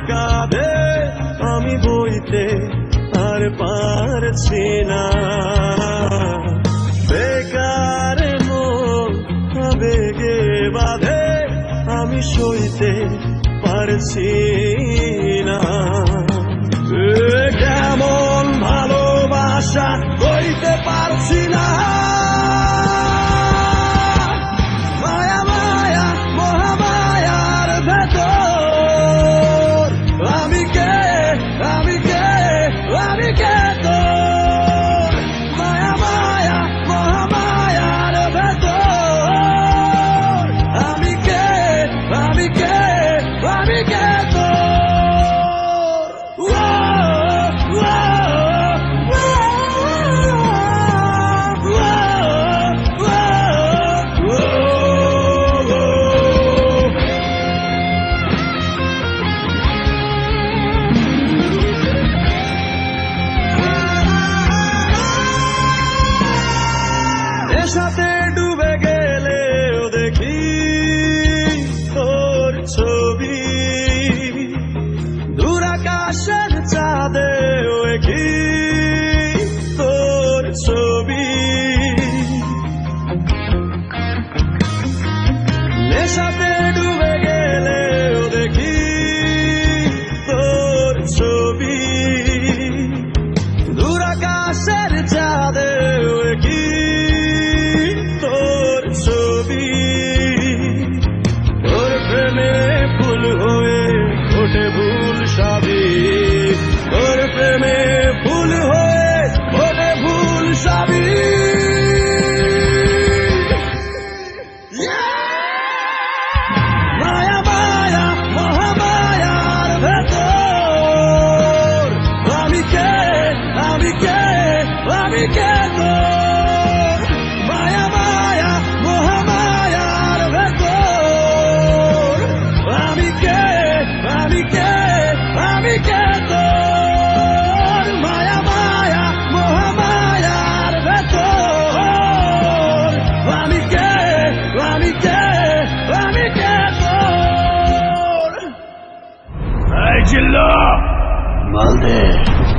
কাঁধে আমি বইতে আর পারছি না। বেকার আবেগে বাঁধে আমি সইতে পারছি vi querer, la vi querer. Maya, Maya, Mohamaya, Retor. La vi querer, la vi querer, la vi querer. Maya, Maya, Mohamaya, Retor. La vi querer, la vi querer, la vi querer. Hey, Jilla! Malde.